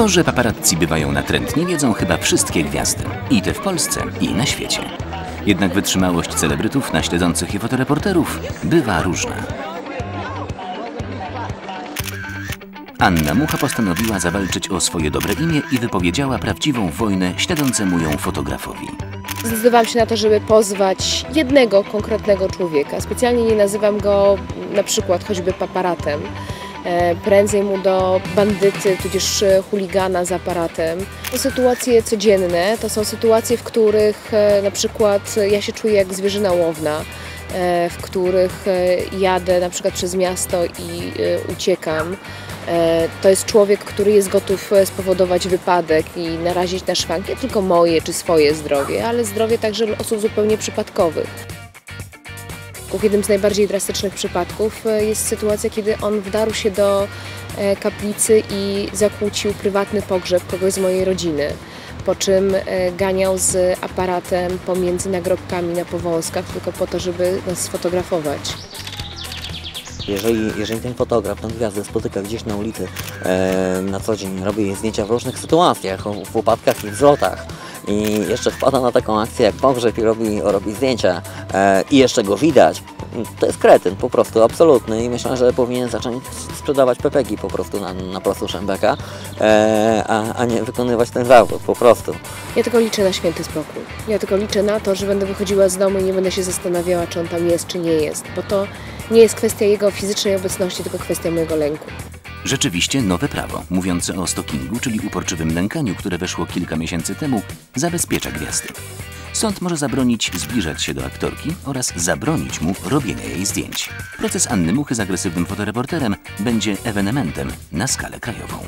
To, że paparazzi bywają natrętni, wiedzą chyba wszystkie gwiazdy. I te w Polsce, i na świecie. Jednak wytrzymałość celebrytów na śledzących je fotoreporterów bywa różna. Anna Mucha postanowiła zawalczyć o swoje dobre imię i wypowiedziała prawdziwą wojnę śledzącemu ją fotografowi. Zdecydowałam się na to, żeby pozwać jednego konkretnego człowieka. Specjalnie nie nazywam go na przykład choćby paparatem. E, Prędzej mu do bandyty, tudzież e, chuligana z aparatem. To sytuacje codzienne, to są sytuacje, w których e, na przykład ja się czuję jak zwierzyna łowna, w których jadę na przykład przez miasto i uciekam. To jest człowiek, który jest gotów spowodować wypadek i narazić na szwank nie tylko moje czy swoje zdrowie, ale zdrowie także osób zupełnie przypadkowych. Jednym z najbardziej drastycznych przypadków e, jest sytuacja, kiedy on wdarł się do e, kaplicy i zakłócił prywatny pogrzeb kogoś z mojej rodziny. Po czym e, ganiał z aparatem pomiędzy nagrobkami na powązkach, tylko po to, żeby nas sfotografować. Jeżeli, jeżeli ten fotograf, tę gwiazdę spotyka gdzieś na ulicy e, na co dzień, robi zdjęcia w różnych sytuacjach, w upadkach i wzlotach i jeszcze wpada na taką akcję jak pogrzeb i robi, robi zdjęcia e, i jeszcze go widać, to jest kretyn po prostu, absolutny i myślę, że powinien zacząć sprzedawać pepeki po prostu na, na placu Szembeka, e, a, a nie wykonywać ten zawód po prostu. Ja tylko liczę na święty spokój. Ja tylko liczę na to, że będę wychodziła z domu i nie będę się zastanawiała, czy on tam jest, czy nie jest, bo to nie jest kwestia jego fizycznej obecności, tylko kwestia mojego lęku. Rzeczywiście nowe prawo, mówiące o stalkingu, czyli uporczywym nękaniu, które weszło kilka miesięcy temu, zabezpiecza gwiazdy. Sąd może zabronić zbliżać się do aktorki oraz zabronić mu robienia jej zdjęć. Proces Anny Muchy z agresywnym fotoreporterem będzie ewenementem na skalę krajową.